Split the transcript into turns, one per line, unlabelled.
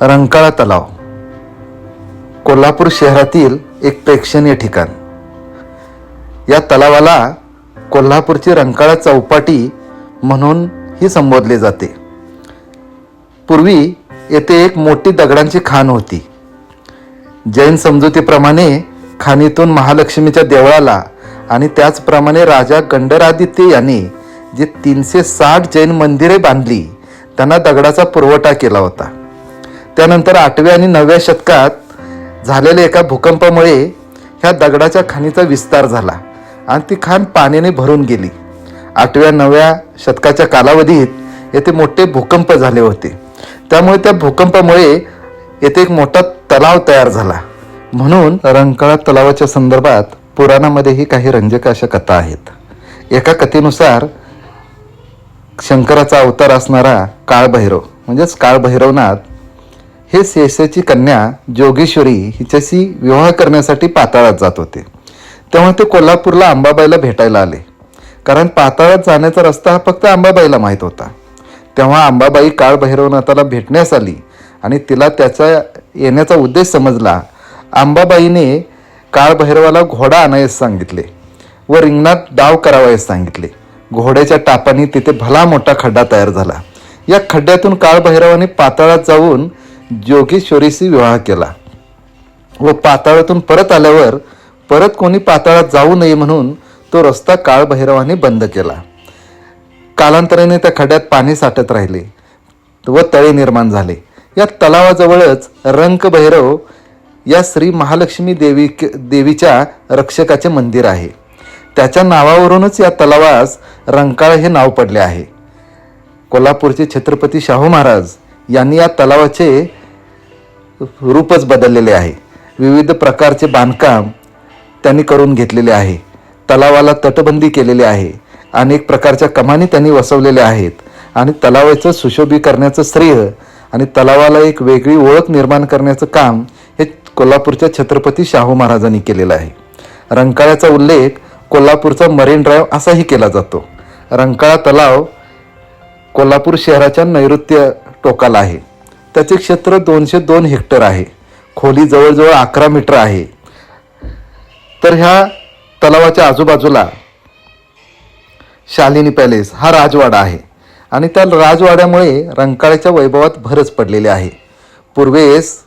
रंकाळा तलाव. कोल्हापूर शहरातील एक प्रेक्षणीय ठिकाण. या तलावाला कोल्हापूरची रंकाळा चौपाटी म्हणून ही संबोधले जाते. पूर्वी येथे एक मोठी दगडांची खाण होती. जैन समजुतीप्रमाणे खाणीतून महालक्ष्मीच्या देवळाला आणि त्याचप्रमाणे राजा गंडरादित्य यांनी जे तीनशे साठ जैन मंदिरे बांधली त्यांना दगडाचा पुरवठा केला होता. त्यानंतर आठव्या आणि नवव्या शतकात झालेल्या एका भूकंपामुळे ह्या दगडाच्या खाणीचा विस्तार झाला आणि ती खाण पाण्याने भरून गेली. आठव्या नवव्या शतकाच्या कालावधीत येथे मोठे भूकंप झाले होते. त्यामुळे त्या भूकंपामुळे येथे एक मोठा तलाव तयार झाला. म्हणून रंकाळा तलावाच्या संदर्भात पुराणामध्येही काही रंजक अशा कथा आहेत. एका कथेनुसार शंकराचा अवतार असणारा काळभैरव म्हणजेच काळभैरवनाथ हे सेसेची कन्या जोगेश्वरी हिच्याशी विवाह करण्यासाठी पाताळात जात होते. तेव्हा ते कोल्हापूरला अंबाबाईला भेटायला आले. कारण पाताळात जाण्याचा रस्ता हा फक्त अंबाबाईला माहीत होता. तेव्हा अंबाबाई काळभैरवनाथाला भेटण्यास आली आणि तिला त्याचा येण्याचा उद्देश समजला. अंबाबाईने काळभैरवाला घोडा आणायस सांगितले व रिंगणात डाव करावयास सांगितले. घोड्याच्या टापाने तिथे भला मोठा खड्डा तयार झाला. या खड्ड्यातून काळभैरवाने पाताळात जाऊन जोगेश्वरीशी विवाह केला. व पाताळातून परत आल्यावर परत कोणी पाताळात जाऊ नये म्हणून तो रस्ता काळभैरवाने बंद केला. कालांतराने त्या खड्ड्यात पाणी साठत राहिले व तळे निर्माण झाले. या तलावाजवळच रंगभैरव या श्री महालक्ष्मी देवी देवीच्या रक्षकाचे मंदिर आहे. त्याच्या नावावरूनच या तलावास रंकाळ हे नाव पडले आहे. कोल्हापूरचे छत्रपती शाहू महाराज यांनी या तलावाचे रूपच बदललेले आहे. विविध प्रकारचे बांधकाम त्यांनी करून घेतलेले आहे. तलावाला तटबंदी केलेली आहे. अनेक प्रकारच्या कमानी त्यांनी वसवलेल्या आहेत. आणि तलावाचं सुशोभीकरणाचं श्रेय आणि तलावाला एक वेगळी ओळख निर्माण करण्याचं काम हे कोल्हापूरच्या छत्रपती शाहू महाराजांनी केलेलं आहे. रंकाळ्याचा उल्लेख कोल्हापूरचा मरीन ड्राईव्ह असाही केला जातो. रंकाळा तलाव कोल्हापूर शहराच्या नैऋत्य टोकाला आहे. त्याचे क्षेत्र दोनशे दोन हेक्टर आहे. खोली जवळजवळ अकरा मीटर आहे. तर ह्या तलावाच्या आजूबाजूला शालिनी पॅलेस हा राजवाडा आहे. आणि त्या राजवाड्यामुळे रंकाळ्याच्या वैभवात भरच पडलेली आहे. पूर्वेस